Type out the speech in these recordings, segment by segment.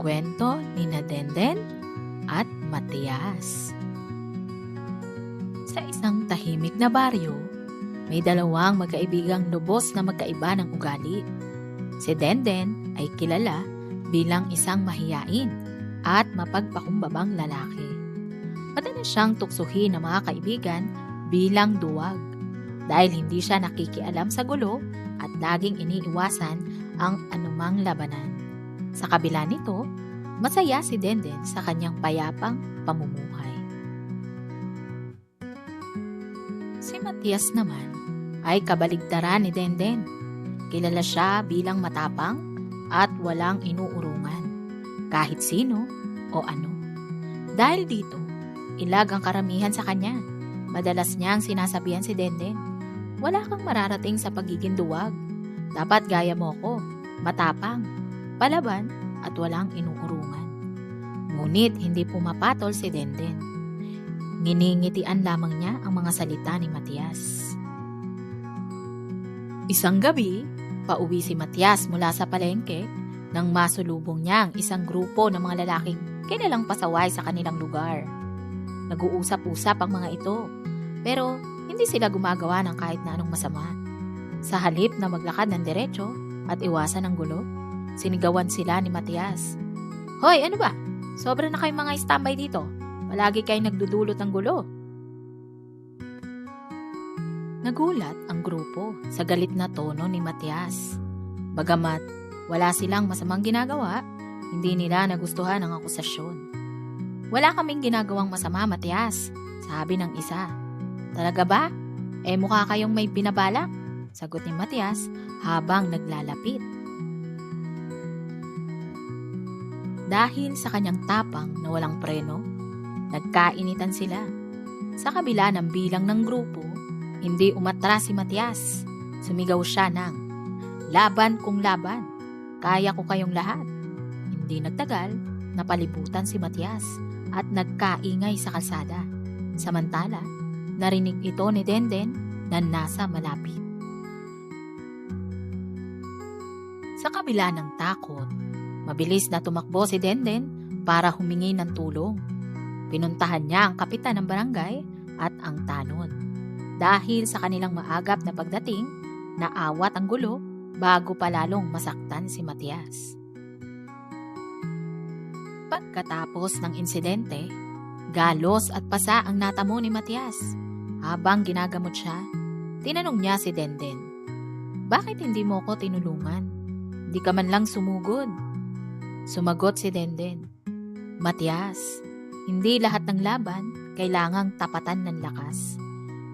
kwento ni Nadenden at Matias. Sa isang tahimik na baryo, may dalawang magkaibigang lubos na magkaiba ng ugali. Si Denden ay kilala bilang isang mahiyain at mapagpakumbabang lalaki. Madalas siyang tuksuhin ng mga kaibigan bilang duwag dahil hindi siya nakikialam sa gulo at laging iniiwasan ang anumang labanan. Sa kabila nito, masaya si Denden sa kanyang payapang pamumuhay. Si Matias naman ay kabaligtaran ni Denden. Kilala siya bilang matapang at walang inuurungan, kahit sino o ano. Dahil dito, ilag ang karamihan sa kanya. Madalas niyang sinasabihan si Denden, wala kang mararating sa pagiging duwag. Dapat gaya mo ko, matapang, palaban at walang inuurungan. Ngunit hindi pumapatol si Denden. Nginingitian lamang niya ang mga salita ni Matias. Isang gabi, pauwi si Matias mula sa palengke nang masulubong niya ang isang grupo ng mga lalaking kilalang pasaway sa kanilang lugar. Nag-uusap-usap ang mga ito, pero hindi sila gumagawa ng kahit na anong masama. Sa halip na maglakad ng diretsyo at iwasan ang gulo, sinigawan sila ni Matias. Hoy, ano ba? Sobra na kayong mga standby dito. Palagi kayong nagdudulot ng gulo. Nagulat ang grupo sa galit na tono ni Matias. Bagamat wala silang masamang ginagawa, hindi nila nagustuhan ang akusasyon. Wala kaming ginagawang masama, Matias, sabi ng isa. Talaga ba? Eh mukha kayong may binabalak, sagot ni Matias habang naglalapit. Dahil sa kanyang tapang na walang preno, nagkainitan sila. Sa kabila ng bilang ng grupo, hindi umatras si Matias. Sumigaw siya ng, Laban kung laban, kaya ko kayong lahat. Hindi nagtagal, napalibutan si Matias at nagkaingay sa kalsada. Samantala, narinig ito ni Denden na nasa malapit. Sa kabila ng takot, mabilis na tumakbo si Denden para humingi ng tulong. Pinuntahan niya ang kapitan ng barangay at ang tanod. Dahil sa kanilang maagap na pagdating, naawat ang gulo bago pa lalong masaktan si Matias. Pagkatapos ng insidente, galos at pasa ang natamo ni Matias. Habang ginagamot siya, tinanong niya si Denden, Bakit hindi mo ko tinulungan? Di ka man lang sumugod. Sumagot si Denden, Matias, hindi lahat ng laban kailangang tapatan ng lakas.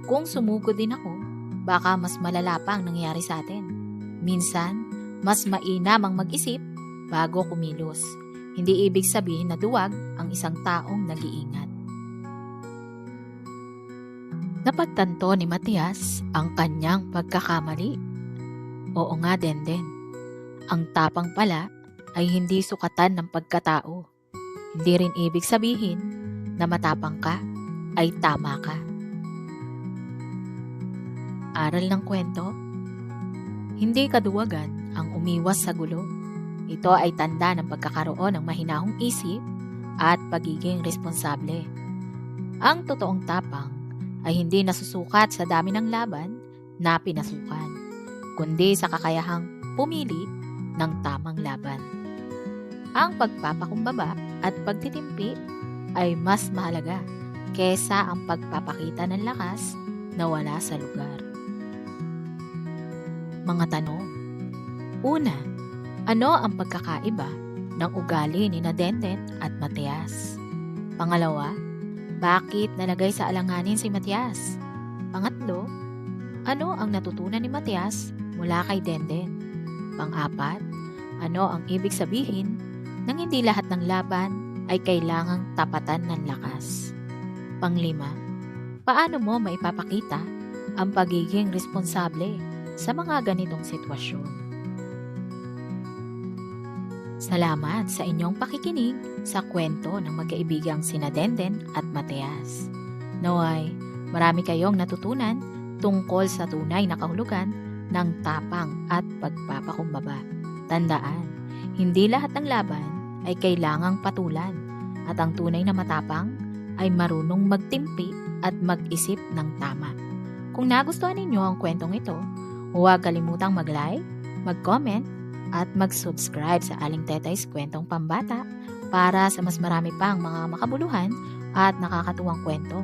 Kung sumugod din ako, baka mas malala pa ang nangyari sa atin. Minsan, mas mainam ang mag-isip bago kumilos. Hindi ibig sabihin na duwag ang isang taong nag-iingat. Napagtanto ni Matias ang kanyang pagkakamali. Oo nga, Denden. Ang tapang pala ay hindi sukatan ng pagkatao. Hindi rin ibig sabihin na matapang ka ay tama ka. Aral ng kwento, hindi kaduwagan ang umiwas sa gulo. Ito ay tanda ng pagkakaroon ng mahinahong isip at pagiging responsable. Ang totoong tapang ay hindi nasusukat sa dami ng laban na pinasukan, kundi sa kakayahang pumili ng tamang laban. Ang pagpapakumbaba at pagtitimpi ay mas mahalaga kesa ang pagpapakita ng lakas na wala sa lugar. Mga tanong Una, ano ang pagkakaiba ng ugali ni Nadenden at Matias? Pangalawa, bakit nalagay sa alanganin si Matias? Pangatlo, ano ang natutunan ni Matias mula kay Denden? Pang-apat, ano ang ibig sabihin nang hindi lahat ng laban ay kailangang tapatan ng lakas? Panglima, paano mo maipapakita ang pagiging responsable sa mga ganitong sitwasyon? Salamat sa inyong pakikinig sa kwento ng magkaibigang sina Denden at Mateas. Naway, marami kayong natutunan tungkol sa tunay na kahulugan ng tapang at pagpapakumbaba. Tandaan, hindi lahat ng laban ay kailangang patulan at ang tunay na matapang ay marunong magtimpi at mag-isip ng tama. Kung nagustuhan ninyo ang kwentong ito, huwag kalimutang mag-like, mag-comment, at mag-subscribe sa Aling Tetay's Kwentong Pambata para sa mas marami pang mga makabuluhan at nakakatuwang kwento.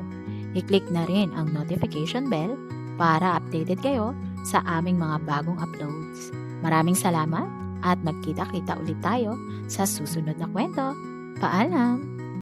I-click na rin ang notification bell para updated kayo sa aming mga bagong uploads. Maraming salamat at magkita-kita ulit tayo sa susunod na kwento. Paalam!